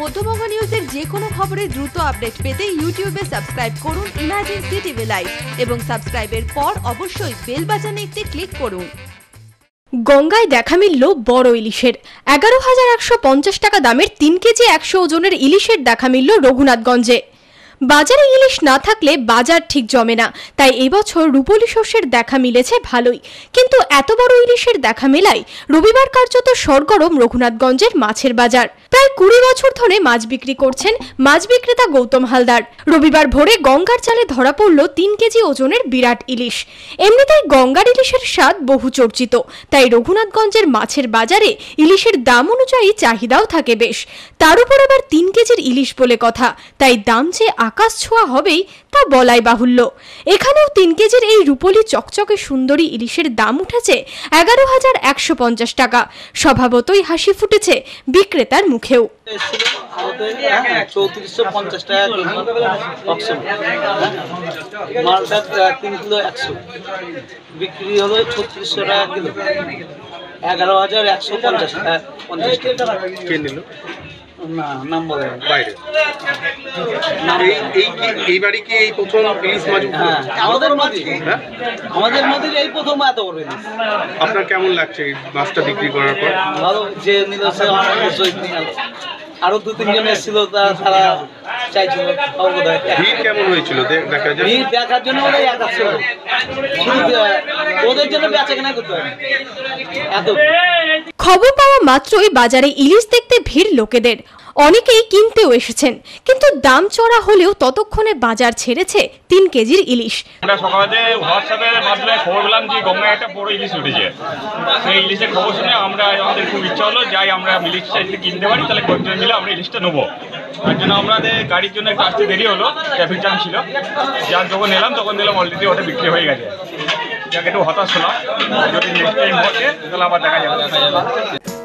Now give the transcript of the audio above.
মধ্যবঙ্গ নিউজের যে কোনো খবরের দ্রুত আপডেট পেতে ইউটিউবে সাবস্ক্রাইব করুন ইমাজিন সিটিভি লাইভ এবং সাবস্ক্রাইবের পর অবশ্যই বেল বাজানে একটি ক্লিক করুন। গঙ্গায় দেখা মিলল বড় ইলিশের। এগারো হাজার একশো পঞ্চাশ টাকা দামের তিন কেজি একশো ওজনের ইলিশের দেখা মিলল রঘুনাথগঞ্জে। বাজারে ইলিশ না থাকলে বাজার ঠিক জমে না, তাই এবছর রূপলি শস্যের দেখা মিলেছে ভালোই। কিন্তু এত বড় ইলিশের দেখা মেলায় রবিবার কার্যত সরগরম রঘুনাথগঞ্জের মাছের বাজার। প্রায় কুড়ি বছর ধরে মাছ বিক্রি করছেন মাছ বিক্রেতা গৌতম হালদার। রবিবার ভোরে গঙ্গার চালে ধরা পড়ল তিন কেজি ওজনের বিরাট ইলিশ। এমনিতেই গঙ্গার ইলিশের স্বাদ বহু চর্চিত। তাই রঘুনাথগঞ্জের মাছের বাজারে ইলিশের দাম অনুযায়ী চাহিদাও থাকে বেশ। তার উপর আবার তিন কেজির ইলিশ বলে কথা। তাই দাম যে আকাশ ছোঁয়া হবেই তা বলাই বাহুল্য। এখানেও তিন কেজির এই রূপলি চকচকে সুন্দরী ইলিশের দাম উঠেছে এগারো হাজার একশো পঞ্চাশ টাকা। স্বভাবতই হাসি ফুটেছে বিক্রেতার মুখেও এসেছিল চৌত্রিশশো পঞ্চাশ টাকা মালটা তিন কিলো একশো। বিক্রি হলো ছত্রিশশো টাকা কিলো। এগারো হাজার একশো পঞ্চাশ টাকা পঞ্চাশ টাকা। কে নিল? না নাম বলে বাইরে। এই এই কি কি এই প্রথম ইলিশ মাছ হ্যাঁ আমাদের নদী আমাদের নদীর এই প্রথম এত বড় ইলিশ। আপনার কেমন লাগছে এই মাছটা বিক্রি করার পর? ভালো যে নিল সে অনেক উৎসাহিত নিয়ে গেল আরও দু তিনজন এসেছিল তারা চাইছিল ভিড় কেমন হয়েছিল? দে- দেখা যায় ভিড় দেখার জন্য ওরা একা ছিল। ওদের জন্য বেচা কেনা করতে হয় এত। খবর পাওয়া মাত্রই বাজারে ইলিশ দেখতে ভিড় লোকেদের। অনেকেই কিনতেও এসেছেন, কিন্তু দাম চড়া হলেও ততক্ষণে বাজার ছেড়েছে তিন কেজির ইলিশ। আমরা সকালে খবর যে একটা বড় ইলিশ উঠেছে। ইলিশের খবর শুনে আমরা আমাদের খুব ইচ্ছা হলো, যাই আমরা ইলিশটা কিনতে পারি, তাহলে আমরা ইলিশটা জন্য আমাদের গাড়ির জন্য একটু আসতে দেরি হলো, ট্রাফিক ছিল। যার যখন এলাম, তখন অলরেডি বিক্রি হয়ে গেছে। যাকে, একটু হতাশ হলাম। যদি নেক্সট টাইম তাহলে আবার দেখা যাবে।